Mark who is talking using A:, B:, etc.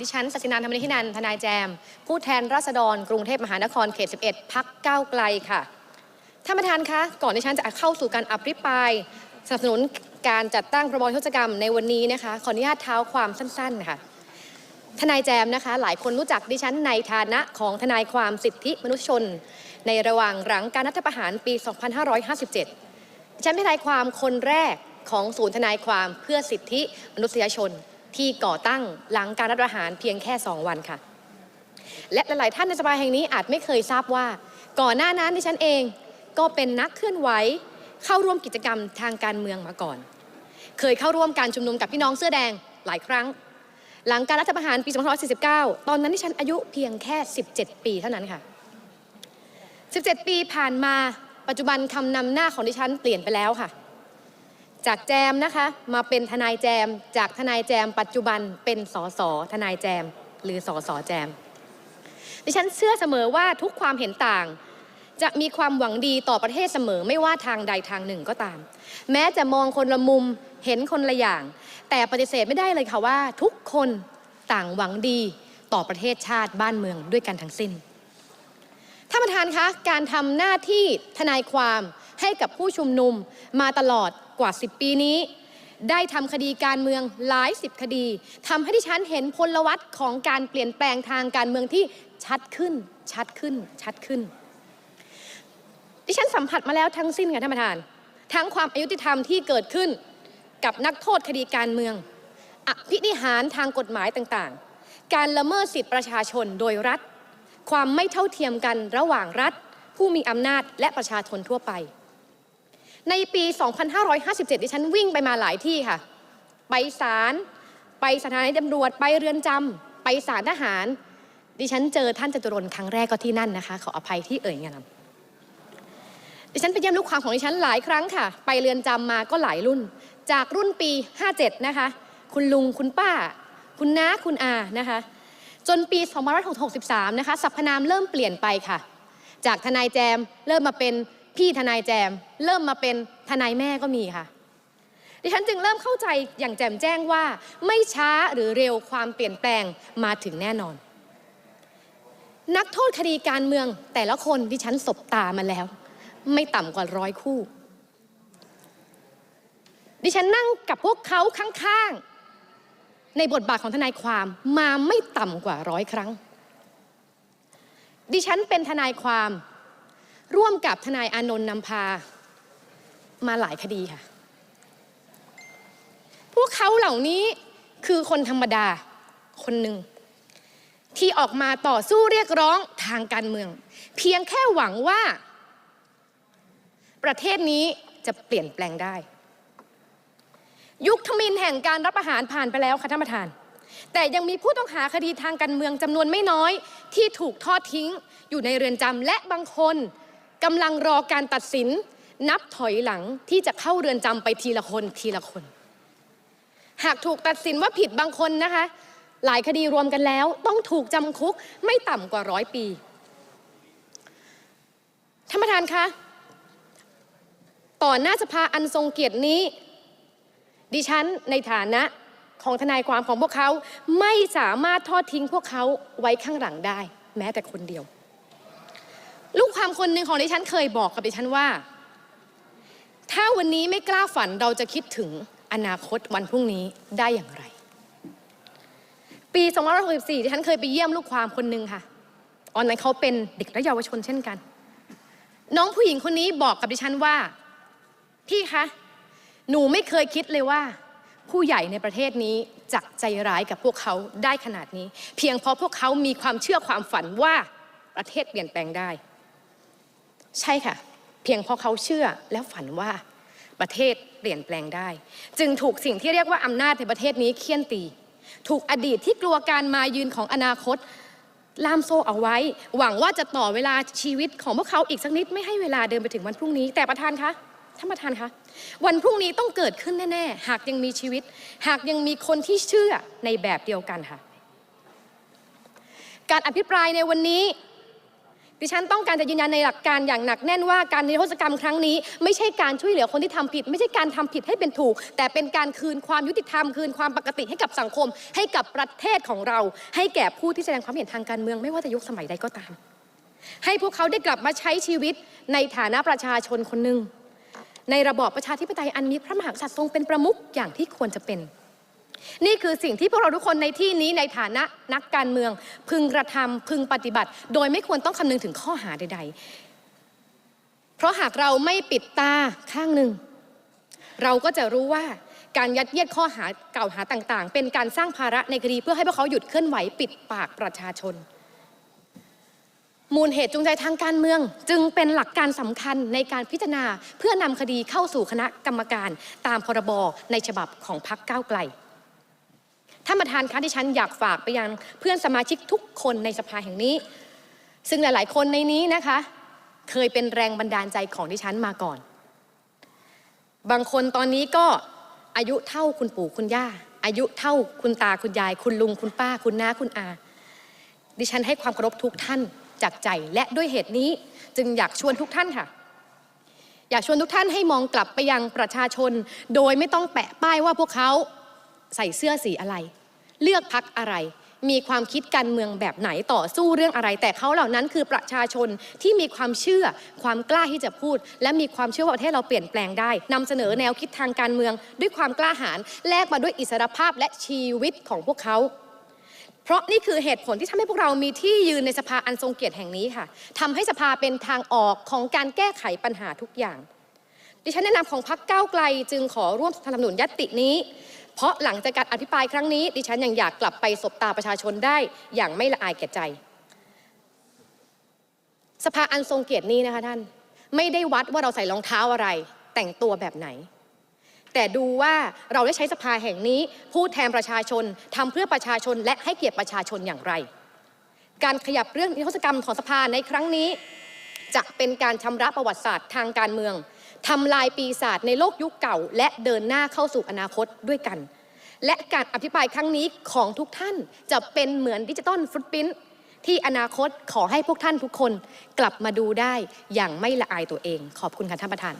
A: ดิฉันสัชินันท์ธรรมนิธินันท์ทนายแจม ผู้แทนราษฎรกรุงเทพมหานครเขต 11 พักก้าวไกลค่ะ ท่านประธานคะ ก่อนดิฉันจะเข้าสู่การอภิปรายสนับสนุนการจัดตั้งประบอโทษกรรมในวันนี้นะคะ ขออนุญาตเท้าความสั้นๆค่ะทนายแจมนะคะ หลายคนรู้จักดิฉันในฐานะของทนายความสิทธิมนุษยชน ในระหว่างหลังการรัฐประหารปี 2557 ดิฉันเป็นทนายความคนแรกของศูนย์ทนายความเพื่อสิทธิมนุษยชน ที่ก่อตั้งหลังการรัฐประหารเพียงแค่ 2 วันค่ะ และหลาย ๆ ท่านในสภาแห่งนี้อาจไม่เคยทราบว่า ก่อนหน้านั้นดิฉันเองก็เป็นนักเคลื่อนไหวเข้าร่วมกิจกรรมทางการเมืองมาก่อน เคยเข้าร่วมการชุมนุมกับพี่น้องเสื้อแดงหลายครั้ง หลังการรัฐประหารปี 2549 ตอนนั้นดิฉันอายุเพียงแค่ 17 ปีเท่านั้นค่ะ 17 ปีผ่านมาปัจจุบันคำนำหน้าของดิฉันเปลี่ยนไปแล้วค่ะ จากแจมนะคะ มาเป็นทนายแจม จากทนายแจม ปัจจุบันเป็นสสทนายแจม หรือสสแจม ดิฉันเชื่อเสมอว่าทุกความเห็นต่าง จะมีความหวังดีต่อประเทศเสมอไม่ว่าทางใดทางหนึ่งก็ตาม แม้จะมองคนละมุมเห็นคนละอย่าง แต่ปฏิเสธไม่ได้เลยค่ะว่า ทุกคนต่างหวังดีต่อประเทศชาติบ้านเมืองด้วยกันทั้งสิ้นท่านประธานคะการทำหน้าที่ทนายความให้กับผู้ชุมนุมมาตลอด กว่า 10 ปีนี้ ได้ทำคดีการเมืองหลายสิบคดีทำให้ดิฉันเห็นพลวัตของการเปลี่ยนแปลงทางการเมืองที่ชัดขึ้น ชัดขึ้น ชัดขึ้น ดิฉันสัมผัสมาแล้วทั้งสิ้นค่ะท่านประธาน ทั้งความอายุติธรรมที่เกิดขึ้นกับนักโทษคดีการเมือง อภินิหารทางกฎหมายต่างๆ การละเมิดสิทธิประชาชนโดยรัฐ ความไม่เท่าเทียมกันระหว่างรัฐ ผู้มีอำนาจและประชาชนทั่วไป ในปี 2557 ดิฉันวิ่งไปมาหลายที่ค่ะ ไปศาล ไปสถานีตำรวจ ไปเรือนจำ ไปศาลทหาร ดิฉันเจอท่านจตุรนครั้งแรกก็ที่นั่นนะคะ ขออภัยที่เอ่ยงามดิฉันไปเยี่ยมลูกความของดิฉันหลายครั้งค่ะ ไปเรือนจำมาก็หลายรุ่น จากรุ่นปี 57 นะคะ คุณลุง คุณป้า คุณน้า คุณอา นะคะ จนปี 2563 นะคะ สรรพนามเริ่มเปลี่ยนไปค่ะ จากทนายแจมเริ่มมาเป็น พี่ทนายแจม เริ่มมาเป็นทนายแม่ก็มีค่ะ ดิฉันจึงเริ่มเข้าใจอย่างแจ่มแจ้งว่า ไม่ช้าหรือเร็วความเปลี่ยนแปลงมาถึงแน่นอน นักโทษคดีการเมืองแต่ละคนดิฉันสบตามาแล้ว ไม่ต่ำกว่าร้อยคู่ ดิฉันนั่งกับพวกเขาข้างๆ ในบทบาทของทนายความมาไม่ต่ำกว่าร้อยครั้ง ดิฉันเป็นทนายความ ร่วมกับทนายอานนท์นำพามาหลายคดีค่ะ พวกเขาเหล่านี้คือคนธรรมดาคนหนึ่ง ที่ออกมาต่อสู้เรียกร้องทางการเมือง เพียงแค่หวังว่า ประเทศนี้จะเปลี่ยนแปลงได้ ยุคทมินแห่งการรับประหารผ่านไปแล้วค่ะท่านประธาน แต่ยังมีผู้ต้องหาคดีทางการเมืองจำนวนไม่น้อย ที่ถูกทอดทิ้งอยู่ในเรือนจำและบางคน กำลังรอการตัดสิน นับถอยหลังที่จะเข้าเรือนจำไปทีละคนทีละคน หากถูกตัดสินว่าผิดบางคนนะคะ หลายคดีรวมกันแล้ว ต้องถูกจำคุกไม่ต่ำกว่าร้อยปีท่านประธานคะต่อหน้าสภาอันทรงเกียรตินี้ ดิฉันในฐานะของทนายความของพวกเขา ไม่สามารถทอดทิ้งพวกเขาไว้ข้างหลังได้ แม้แต่คนเดียว ลูกความคนหนึ่งของดิฉันเคยบอกกับดิฉันว่า ถ้าวันนี้ไม่กล้าฝันเราจะคิดถึงอนาคตวันพรุ่งนี้ได้อย่างไร ปี 2564ดิฉันเคยไปเยี่ยมลูกความคนหนึ่งค่ะตอนนั้นเขาเป็นเด็กและเยาวชนเช่นกัน น้องผู้หญิงคนนี้บอกกับดิฉันว่า พี่คะ หนูไม่เคยคิดเลยว่า ผู้ใหญ่ในประเทศนี้จะใจร้ายกับพวกเขาได้ขนาดนี้ เพียงเพราะพวกเขามีความเชื่อความฝันว่าประเทศเปลี่ยนแปลงได้ ใช่ค่ะ เพียงเพราะเขาเชื่อและฝันว่าประเทศเปลี่ยนแปลงได้ จึงถูกสิ่งที่เรียกว่าอำนาจในประเทศนี้เคี่ยนตี ถูกอดีตที่กลัวการมายืนของอนาคตล่ามโซ่เอาไว้ หวังว่าจะต่อเวลาชีวิตของพวกเขาอีกสักนิดไม่ให้เวลาเดินไปถึงวันพรุ่งนี้ แต่ประธานคะท่านประธานคะวันพรุ่งนี้ต้องเกิดขึ้นแน่ๆ หากยังมีชีวิต หากยังมีคนที่เชื่อในแบบเดียวกันค่ะ การอภิปรายในวันนี้ ดิฉันต้องการจะยืนยันในหลักการอย่างหนักแน่นว่าการนิรโทษกรรมครั้งนี้ ไม่ใช่การช่วยเหลือคนที่ทำผิด ไม่ใช่การทำผิดให้เป็นถูก แต่เป็นการคืนความยุติธรรม คืนความปกติให้กับสังคม ให้กับประเทศของเรา ให้แก่ผู้ที่แสดงความเห็นทางการเมืองไม่ว่าจะยุคสมัยใดก็ตาม ให้พวกเขาได้กลับมาใช้ชีวิตในฐานะประชาชนคนหนึ่งในระบอบประชาธิปไตยอันมีพระมหากษัตริย์ทรงเป็นประมุขอย่างที่ควรจะเป็น นี่คือสิ่งที่พวกเราทุกคนในที่นี้ในฐานะนักการเมือง พึงกระทำพึงปฏิบัติ โดยไม่ควรต้องคำนึงถึงข้อหาใด ๆ เพราะหากเราไม่ปิดตาข้างหนึ่ง เราก็จะรู้ว่าการยัดเยียดข้อหาเก่าหาต่างๆ เป็นการสร้างภาระในคดีเพื่อให้พวกเขาหยุดเคลื่อนไหวปิดปากประชาชน มูลเหตุจูงใจทางการเมือง จึงเป็นหลักการสำคัญในการพิจารณาเพื่อนำคดีเข้าสู่คณะกรรมการตามพรบในฉบับของพรรคก้าวไกล ท่านประธานคะที่ฉันอยากฝากไปยังเพื่อนสมาชิกทุกคนในสภาแห่งนี้ ซึ่งหลาย ๆ คนในนี้นะคะ เคยเป็นแรงบันดาลใจของดิฉันมาก่อน บางคนตอนนี้ก็อายุเท่าคุณปู่คุณย่า อายุเท่าคุณตาคุณยาย คุณลุงคุณป้า คุณน้าคุณอา ดิฉันให้ความเคารพทุกท่านจากใจและด้วยเหตุนี้จึงอยากชวนทุกท่านค่ะ อยากชวนทุกท่านให้มองกลับไปยังประชาชน โดยไม่ต้องแปะป้ายว่าพวกเขาใส่เสื้อสีอะไร เลือกพักอะไร มีความคิดการเมืองแบบไหนต่อสู้เรื่องอะไร แต่เขาเหล่านั้นคือประชาชนที่มีความเชื่อความกล้าที่จะพูด และมีความเชื่อว่าประเทศเราเปลี่ยนแปลงได้นำเสนอแนวคิดทางการเมือง ด้วยความกล้าหาญแลกมาด้วยอิสรภาพและชีวิตของพวกเขาเพราะนี่คือเหตุผลที่ทำให้พวกเรามีที่ยืนในสภาอันทรงเกียรติแห่งนี้ค่ะทำให้สภาเป็นทางออกของการแก้ไขปัญหาทุกอย่าง ดิฉันแนะนำของพรรคก้าวไกลจึงขอร่วมสนับสนุนยตตินี้ เพราะหลังจากการอภิปรายครั้งนี้ ดิฉันยังอยากกลับไปสบตาประชาชนได้อย่างไม่ละอายแก่ใจ สภาอันทรงเกียรตินี้นะคะท่าน ไม่ได้วัดว่าเราใส่รองเท้าอะไร แต่งตัวแบบไหน แต่ดูว่าเราได้ใช้สภาแห่งนี้ พูดแทนประชาชนทำเพื่อประชาชนและให้เกียรติประชาชนอย่างไร การขยับเรื่องนิรโทษกรรมของสภาในครั้งนี้ จะเป็นการชำระประวัติศาสตร์ทางการเมือง ทำลายปีศาจในโลกยุคเก่า และเดินหน้าเข้าสู่อนาคตด้วยกัน และการอภิปรายครั้งนี้ของทุกท่านจะเป็นเหมือนดิจิตอลฟุตปิ้นที่อนาคตขอให้พวกท่านทุกคนกลับมาดูได้อย่างไม่ละอายตัวเอง ขอบคุณค่ะท่านประธาน